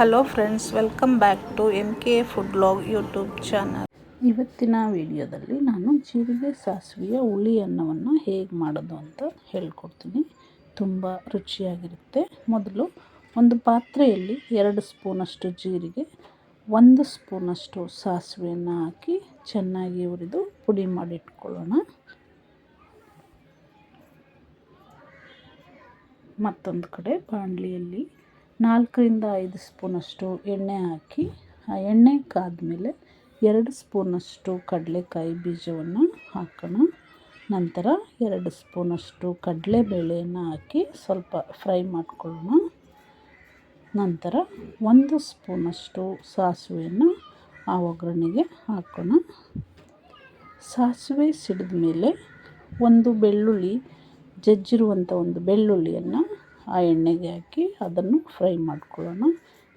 Hello friends, welcome back to M K food blog YouTube channel. ಇವತ್ತಿನ ವಿಡಿಯೋದಲ್ಲಿ ನಾನು ಜೀರಿಗೆ ಸಾಸಿವೆಯ ಹುಳಿ ಅನ್ನವನ್ನು ಹೇಗೆ ಮಾಡೋದು ಅಂತ ಹೇಳ್ಕೊಡ್ತೀನಿ. ತುಂಬ ರುಚಿಯಾಗಿರುತ್ತೆ. ಮೊದಲು ಒಂದು ಪಾತ್ರೆಯಲ್ಲಿ ಎರಡು ಸ್ಪೂನಷ್ಟು ಜೀರಿಗೆ, ಒಂದು ಸ್ಪೂನಷ್ಟು ಸಾಸಿವೆಯನ್ನು ಹಾಕಿ ಚೆನ್ನಾಗಿ ಹುರಿದು ಪುಡಿ ಮಾಡಿಟ್ಕೊಳ್ಳೋಣ. ಮತ್ತೊಂದು ಕಡೆ ಬಾಣಲಿಯಲ್ಲಿ ನಾಲ್ಕರಿಂದ ಐದು ಸ್ಪೂನಷ್ಟು ಎಣ್ಣೆ ಹಾಕಿ, ಆ ಎಣ್ಣೆ ಕಾದ್ಮೇಲೆ ಎರಡು ಸ್ಪೂನಷ್ಟು ಕಡಲೆಕಾಯಿ ಬೀಜವನ್ನು ಹಾಕೋಣ. ನಂತರ ಎರಡು ಸ್ಪೂನಷ್ಟು ಕಡಲೆಬೇಳೆಯನ್ನು ಹಾಕಿ ಸ್ವಲ್ಪ ಫ್ರೈ ಮಾಡಿಕೊಳ್ಳೋಣ. ನಂತರ ಒಂದು ಸ್ಪೂನಷ್ಟು ಸಾಸಿವೆಯನ್ನು ಆ ಒಗ್ಗರಣೆಗೆ ಹಾಕೋಣ. ಸಾಸಿವೆ ಸಿಡಿದ ಮೇಲೆ ಒಂದು ಬೆಳ್ಳುಳ್ಳಿ, ಜಜ್ಜಿರುವಂಥ ಒಂದು ಬೆಳ್ಳುಳ್ಳಿಯನ್ನು ಆ ಎಣ್ಣೆಗೆ ಹಾಕಿ ಅದನ್ನು ಫ್ರೈ ಮಾಡ್ಕೊಳ್ಳೋಣ.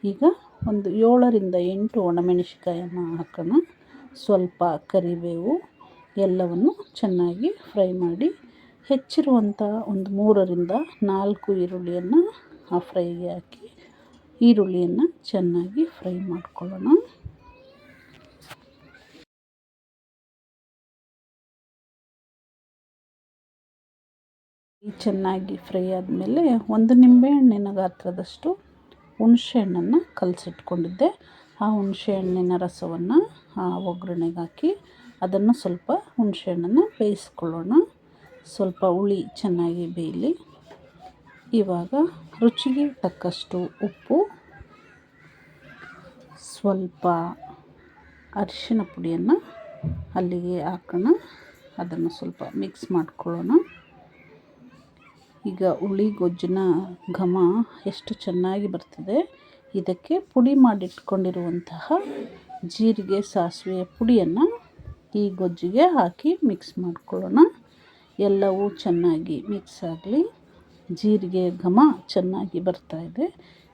ಈಗ ಒಂದು ಏಳರಿಂದ ಎಂಟು ಒಣಮೆಣಸಿಕಾಯನ್ನು ಹಾಕೋಣ. ಸ್ವಲ್ಪ ಕರಿಬೇವು ಎಲ್ಲವನ್ನು ಚೆನ್ನಾಗಿ ಫ್ರೈ ಮಾಡಿ ಹೆಚ್ಚಿರುವಂಥ ಒಂದು ಮೂರರಿಂದ ನಾಲ್ಕು ಈರುಳ್ಳಿಯನ್ನು ಆ ಫ್ರೈಗೆ ಹಾಕಿ ಈರುಳ್ಳಿಯನ್ನು ಚೆನ್ನಾಗಿ ಫ್ರೈ ಮಾಡ್ಕೊಳ್ಳೋಣ. ಚೆನ್ನಾಗಿ ಫ್ರೈ ಆದಮೇಲೆ ಒಂದು ನಿಂಬೆಹಣ್ಣಿನ ಗಾತ್ರದಷ್ಟು ಹುಣಸೆಹಣ್ಣನ್ನು ಕಲಸಿಟ್ಕೊಂಡಿದ್ದೆ. ಆ ಹುಣಸೆಹಣ್ಣಿನ ರಸವನ್ನು ಆ ಒಗ್ಗರಣೆಗೆ ಹಾಕಿ ಅದನ್ನು ಸ್ವಲ್ಪ ಹುಣಸೆಹಣ್ಣನ್ನು ಬೇಯಿಸ್ಕೊಳ್ಳೋಣ. ಸ್ವಲ್ಪ ಹುಳಿ ಚೆನ್ನಾಗಿ ಬೇಯಲಿ. ಇವಾಗ ರುಚಿಗೆ ತಕ್ಕಷ್ಟು ಉಪ್ಪು, ಸ್ವಲ್ಪ ಅರಿಶಿನ ಪುಡಿಯನ್ನು ಅಲ್ಲಿಗೆ ಹಾಕೋಣ. ಅದನ್ನು ಸ್ವಲ್ಪ ಮಿಕ್ಸ್ ಮಾಡ್ಕೊಳ್ಳೋಣ. ಈಗ ಹುಳಿ ಗೊಜ್ಜಿನ ಘಮ ಎಷ್ಟು ಚೆನ್ನಾಗಿ ಬರ್ತದೆ. ಇದಕ್ಕೆ ಪುಡಿ ಮಾಡಿಟ್ಕೊಂಡಿರುವಂತಹ ಜೀರಿಗೆ ಸಾಸಿವೆಯ ಪುಡಿಯನ್ನು ಈ ಗೊಜ್ಜಿಗೆ ಹಾಕಿ ಮಿಕ್ಸ್ ಮಾಡ್ಕೊಳ್ಳೋಣ. ಎಲ್ಲವೂ ಚೆನ್ನಾಗಿ ಮಿಕ್ಸ್ ಆಗಲಿ. ಜೀರಿಗೆ ಘಮ ಚೆನ್ನಾಗಿ ಬರ್ತಾಯಿದೆ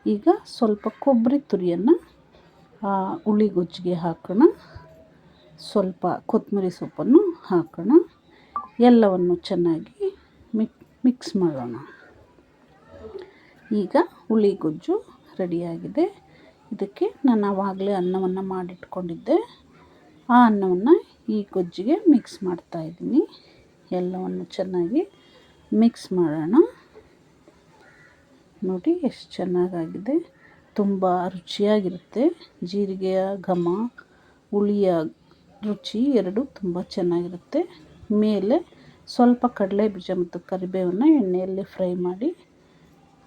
ಈಗ ಸ್ವಲ್ಪ ಕೊಬ್ಬರಿ ತುರಿಯನ್ನು ಆ ಹುಳಿ ಗೊಜ್ಜಿಗೆ ಹಾಕೋಣ. ಸ್ವಲ್ಪ ಕೊತ್ತಂಬರಿ ಸೊಪ್ಪನ್ನು ಹಾಕೋಣ. ಎಲ್ಲವನ್ನು ಚೆನ್ನಾಗಿ ಮಿಕ್ಸ್ ಮಾಡೋಣ. ಈಗ ಹುಳಿ ಗೊಜ್ಜು ರೆಡಿಯಾಗಿದೆ. ಇದಕ್ಕೆ ನಾನು ಆವಾಗಲೇ ಅನ್ನವನ್ನು ಮಾಡಿಟ್ಕೊಂಡಿದ್ದೆ. ಆ ಅನ್ನವನ್ನು ಈ ಗೊಜ್ಜಿಗೆ ಮಿಕ್ಸ್ ಮಾಡ್ತಾಯಿದ್ದೀನಿ ಎಲ್ಲವನ್ನು ಚೆನ್ನಾಗಿ ಮಿಕ್ಸ್ ಮಾಡೋಣ. ನೋಡಿ ಎಷ್ಟು ಚೆನ್ನಾಗಾಗಿದೆ. ತುಂಬ ರುಚಿಯಾಗಿರುತ್ತೆ. ಜೀರಿಗೆಯ ಘಮ, ಹುಳಿಯ ರುಚಿ ಎರಡು ತುಂಬ ಚೆನ್ನಾಗಿರುತ್ತೆ. ಮೇಲೆ ಸ್ವಲ್ಪ ಕಡಲೆ ಬೀಜ ಮತ್ತು ಕರಿಬೇವನ್ನು ಎಣ್ಣೆಯಲ್ಲಿ ಫ್ರೈ ಮಾಡಿ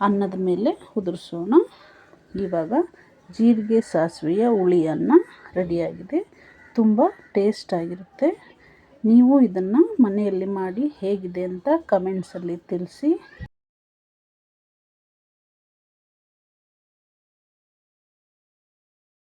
ಅನ್ನದ ಮೇಲೆ ಉದುರಿಸೋಣ. ಇವಾಗ ಜೀರಿಗೆ, ಸಾಸಿವೆಯ ಹುಳಿ ಅನ್ನ ರೆಡಿಯಾಗಿದೆ. ತುಂಬ ಟೇಸ್ಟಾಗಿರುತ್ತೆ ನೀವು ಇದನ್ನು ಮನೆಯಲ್ಲಿ ಮಾಡಿ ಹೇಗಿದೆ ಅಂತ ಕಮೆಂಟ್ಸಲ್ಲಿ ತಿಳಿಸಿ.